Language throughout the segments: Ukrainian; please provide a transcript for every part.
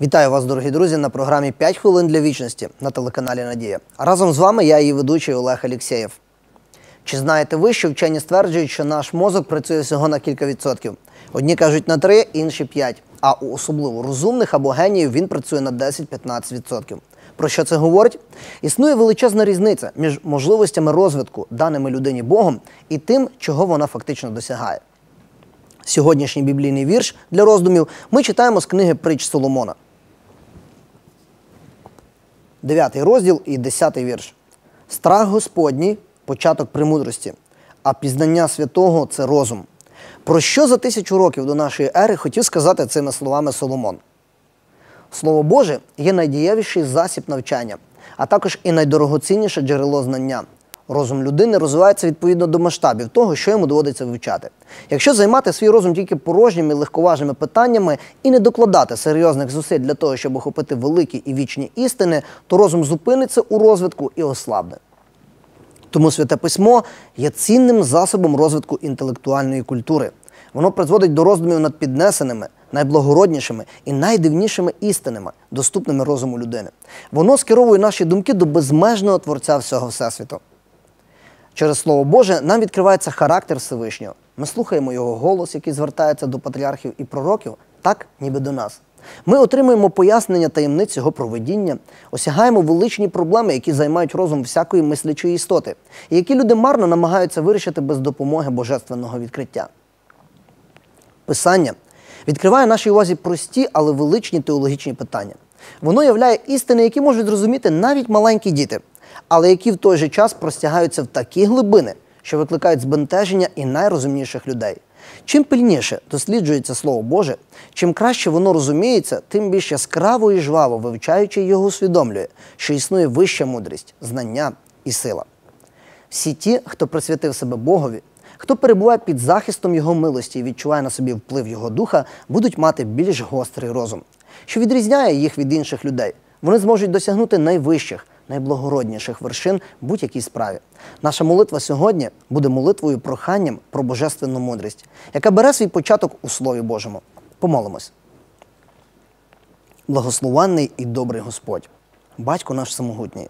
Вітаю вас, дорогі друзі, на програмі «5 хвилин для вічності на телеканалі Надія. Разом з вами я, її ведучий Олег Алєксєєв. Чи знаєте ви, що вчені стверджують, що наш мозок працює всього на кілька відсотків? Одні кажуть на 3, інші 5. А у особливо розумних або геніїв він працює на 10-15%. відсотків. Про що це говорить? Існує величезна різниця між можливостями розвитку, даними людині Богом, і тим, чого вона фактично досягає. Сьогоднішній біблійний вірш для роздумів ми читаємо з книги Притч Соломона. Дев'ятий розділ і десятий вірш. Страх Господній початок премудрості, а пізнання святого це розум. Про що за тисячу років до нашої ери хотів сказати цими словами Соломон? Слово Боже є найдієвіший засіб навчання, а також і найдорогоцінніше джерело знання. Розум людини розвивається відповідно до масштабів того, що йому доводиться вивчати. Якщо займати свій розум тільки порожніми легковажними питаннями і не докладати серйозних зусиль для того, щоб охопити великі і вічні істини, то розум зупиниться у розвитку і ослабне. Тому святе письмо є цінним засобом розвитку інтелектуальної культури. Воно призводить до роздумів над піднесеними, найблагороднішими і найдивнішими істинами, доступними розуму людини. Воно скеровує наші думки до безмежного творця всього всесвіту. Через Слово Боже нам відкривається характер Всевишнього. Ми слухаємо його голос, який звертається до патріархів і пророків, так ніби до нас. Ми отримуємо пояснення таємниць його проведіння, осягаємо величні проблеми, які займають розум всякої мислячої істоти, і які люди марно намагаються вирішити без допомоги божественного відкриття. Писання відкриває нашій увазі прості, але величні теологічні питання. Воно являє істини, які можуть зрозуміти навіть маленькі діти, але які в той же час простягаються в такі глибини, що викликають збентеження і найрозумніших людей. Чим пильніше досліджується Слово Боже, чим краще воно розуміється, тим більш яскраво і жваво вивчаючи його усвідомлює, що існує вища мудрість, знання і сила. Всі ті, хто присвятив себе Богові, хто перебуває під захистом Його милості і відчуває на собі вплив Його духа, будуть мати більш гострий розум, що відрізняє їх від інших людей. Вони зможуть досягнути найвищих, найблагородніших вершин будь-якій справі. Наша молитва сьогодні буде молитвою проханням про божественну мудрість, яка бере свій початок у Слові Божому. Помолимось. Благословенний і добрий Господь, батько наш самогутній.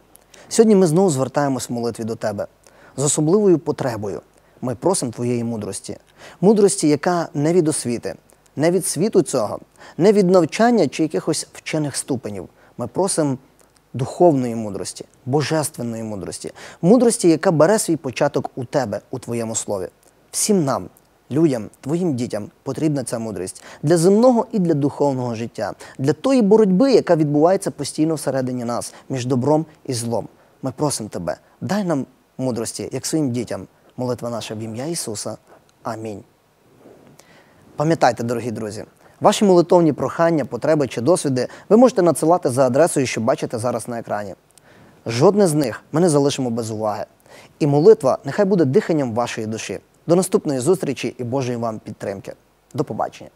Сьогодні ми знову звертаємось в молитві до Тебе з особливою потребою. Ми просимо Твоєї мудрості, мудрості, яка не від освіти, не від світу цього, не від навчання чи якихось вчених ступенів. Ми просимо духовної мудрості, божественної мудрості, мудрості, яка бере свій початок у тебе, у Твоєму слові. Всім нам, людям, твоїм дітям потрібна ця мудрість для земного і для духовного життя, для тої боротьби, яка відбувається постійно всередині нас, між добром і злом. Ми просимо тебе, дай нам мудрості, як своїм дітям. Молитва наша в ім'я Ісуса. Амінь. Пам'ятайте, дорогі друзі, ваші молитовні прохання, потреби чи досвіди ви можете надсилати за адресою, що бачите зараз на екрані. Жодне з них ми не залишимо без уваги. І молитва нехай буде диханням вашої душі. До наступної зустрічі і Божої вам підтримки. До побачення.